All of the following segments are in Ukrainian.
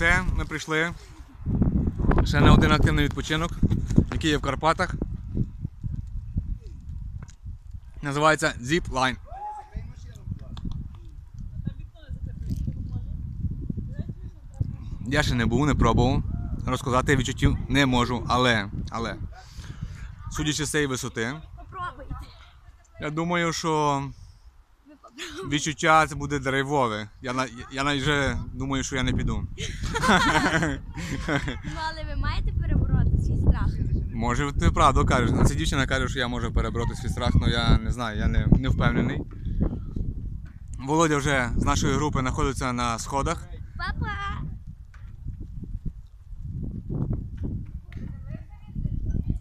Оце ми прийшли ще на один активний відпочинок, який є в Карпатах. Називається Zip Line. Я ще не був, не пробував. Розказати відчуттів не можу, але, але, судячи з цієї висоти, я думаю, що відчуття це буде драйвове. Я, на- я навіть вже думаю, що я не піду. Ну, але ви маєте перебороти свій страх. Може, ти правду кажеш. Ну, Ця дівчина каже, що я можу перебороти свій страх, але я не знаю, я не, не впевнений. Володя вже з нашої групи знаходиться на сходах. Папа!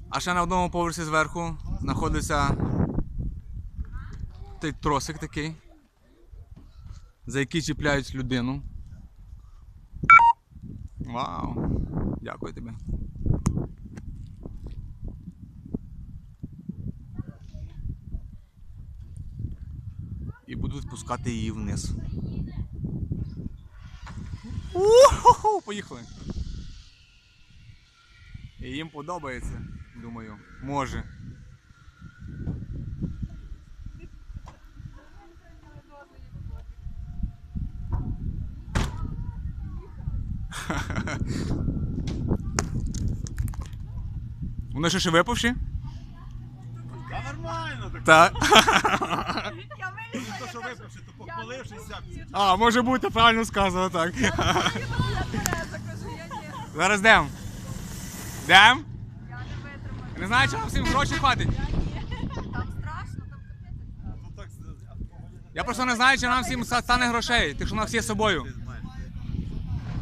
А ще на одному поверсі зверху знаходиться той тросик такий, за який чіпляють людину. Вау! Дякую тобі. І будуть спускати її вниз. У-ху-ху, Поїхали. І їм подобається, думаю. Може. Вони ще ще випавші? Та нормально, так Так. то, що випивши, то похвалившися. А, може бути, правильно сказано так. Зараз дем. Дем? Не знаю, чи нам всім гроші хватить. Ну так Я просто не знаю, чи нам всім ста- стане грошей, тих, що у нас є з собою.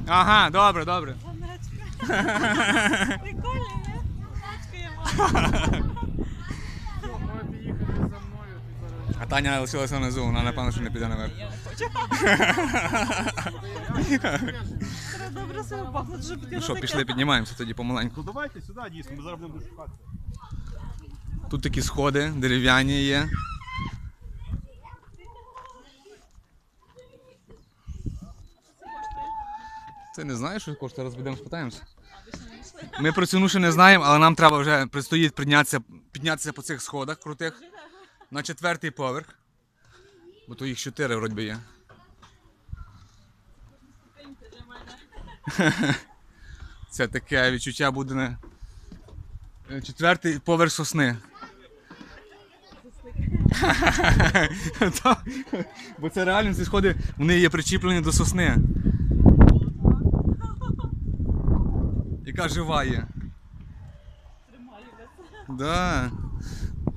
Ага, добре, добре. А Таня лишилася внизу, вона напевно, що не піде наверх. Добре себе пахнуть, що Ну що, пішли, піднімаємося тоді помаленьку. Ну давайте сюди, дійсно, ми зараз будемо шукати. Тут такі сходи дерев'яні є. Ти не знаєш, що коштує? Зараз підемо спитаємося. Ми про ціну ще не знаємо, але нам треба вже предстоїть піднятися, піднятися по цих сходах крутих на четвертий поверх. Бо то їх чотири вроді би є. Це таке відчуття буде на е, четвертий поверх сосни. Бо це реально ці сходи, вони є причіплені до сосни. Яка жива є. Да.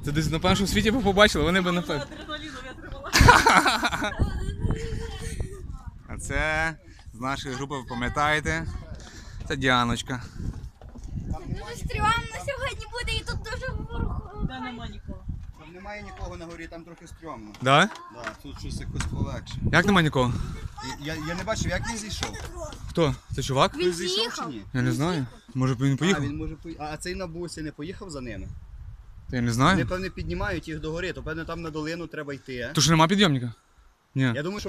Це десь напевно, що в світі би побачили, вони би напевно. Адреналіну витримала. А це з нашої групи, ви пам'ятаєте? Це Діаночка. Дуже стрьомно сьогодні буде і тут дуже вверху. Де нема нікого. Немає нікого на горі, там трохи стрьомно. Да? Да, тут щось якось полегше. Як нема нікого? Я, я не бачив, як він зійшов. Хто? Це чувак? Він зійшов чи ні? Я не знаю. Може б він А, поїхав? він може пої- А цей на бусі не поїхав за ними? Та я не Вони, знаю. певне, піднімають їх до гори, то певне там на долину треба йти. То що нема підйомника? Ні. Я думаю, що